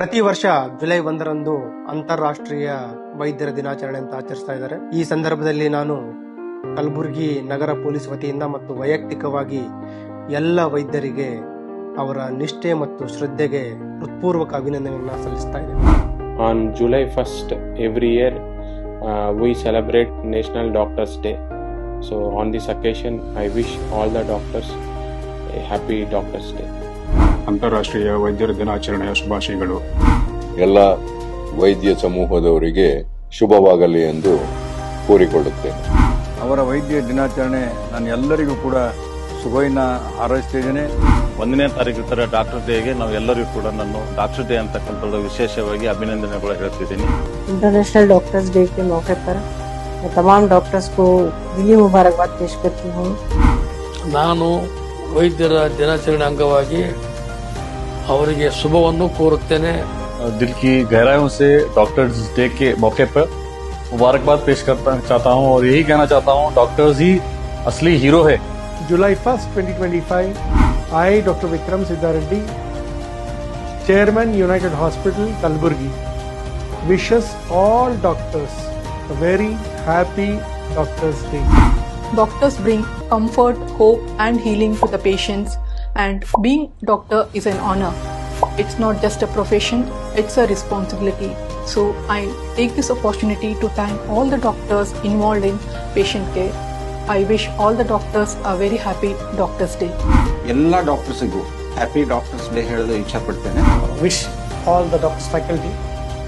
ಪ್ರತಿ ವರ್ಷ ಜುಲೈ ಒಂದರಂದು ಅಂತಾರಾಷ್ಟ್ರೀಯ ವೈದ್ಯರ ದಿನಾಚರಣೆ ಅಂತ ಆಚರಿಸ್ತಾ ಇದ್ದಾರೆ ಈ ಸಂದರ್ಭದಲ್ಲಿ ನಾನು ಕಲಬುರಗಿ ನಗರ ಪೊಲೀಸ್ ವತಿಯಿಂದ ಮತ್ತು ವೈಯಕ್ತಿಕವಾಗಿ ಎಲ್ಲ ವೈದ್ಯರಿಗೆ ಅವರ ನಿಷ್ಠೆ ಮತ್ತು ಶ್ರದ್ಧೆಗೆ ಹೃತ್ಪೂರ್ವಕ ಅಭಿನಂದನೆಯನ್ನು ಸಲ್ಲಿಸ್ತಾ ಇದ್ದೇನೆ 1st, every year, uh, we celebrate National Doctors Day. So, on this occasion, I wish all the doctors a happy Doctors Day. ಅಂತಾರಾಷ್ಟ್ರೀಯ ವೈದ್ಯರ ದಿನಾಚರಣೆಯ ಶುಭಾಶಯಗಳು ಎಲ್ಲ ವೈದ್ಯ ಸಮೂಹದವರಿಗೆ ಶುಭವಾಗಲಿ ಎಂದು ಕೋರಿಕೊಳ್ಳುತ್ತೇನೆ ಅವರ ವೈದ್ಯ ದಿನಾಚರಣೆ ನಾನು ಎಲ್ಲರಿಗೂ ಕೂಡ ಶುಭವನ್ನ ಹಾರೈಸ್ತಿದ್ದೇನೆ ಒಂದನೇ ತಾರೀಕು ತರ ಡಾಕ್ಟರ್ ಡೇಗೆ ನಾವು ಎಲ್ಲರಿಗೂ ಕೂಡ ನಾನು ಡಾಕ್ಟರ್ ಡೇ ಅಂತಕ್ಕಂಥದ್ದು ವಿಶೇಷವಾಗಿ ಅಭಿನಂದನೆಗಳು ಹೇಳ್ತಿದ್ದೀನಿ इंटरनेशनल डॉक्टर्स डे के मौके पर मैं तमाम डॉक्टर्स को दिली मुबारकबाद पेश करती हूँ ನಾನು ವೈದ್ಯರ ದಿನಾಚರಣೆ ಅಂಗವಾಗಿ ಅವರಿಗೆ ಶುಭವನ್ನು ಕೋರುತ್ತೇನೆ दिल की गहराइयों से डॉक्टर्स डे के मौके पर मुबारकबाद पेश करता चाहता हूँ और यही कहना चाहता हूँ डॉक्टर्स ही असली हीरो है July 1st, 2025, I, Dr. Vikram Siddhareddy, Chairman, United Hospital, Kalburgi, wishes all doctors a very happy Doctors' Day. Doctors bring comfort, hope, and healing to the patients, and being doctor is an honor. It's not just a profession, it's a responsibility. So I take this opportunity to thank all the doctors involved in patient care. I wish all the doctors a very happy Doctors' Day. ಎಲ್ಲ ಡಾಕ್ಟರ್ಸಿಗೂ happy doctors day ಹೇಳಲು ಇಚ್ಛಪಡ್ತೇನೆ Wish all the doctors faculty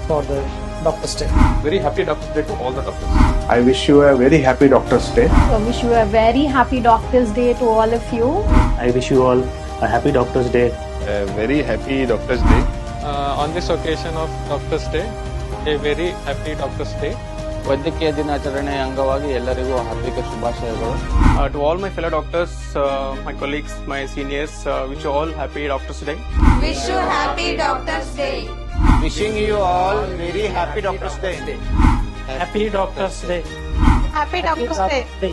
for the Doctors' Day. Very happy Doctors Day to all the doctors. I wish you a very happy Doctors' Day. I wish you a very happy Doctors' Day to all of you. I wish you all a happy Doctor's Day. A very happy Doctors Day. on this occasion of Doctors Day, a very happy Doctors Day. ವೈದ್ಯಕೀಯ ದಿನಾಚರಣೆ ಅಂಗವಾಗಿ ಎಲ್ಲರಿಗೂ ಹಾರ್ದಿಕ ಶುಭಾಶಯಗಳು Uh, to all my fellow doctors, uh, my colleagues, my seniors, uh, wish you all happy Doctors Day. Wish you happy Doctors' Day. Wishing you all very happy doctors day Happy Doctor's Day. Happy Doctors' Day.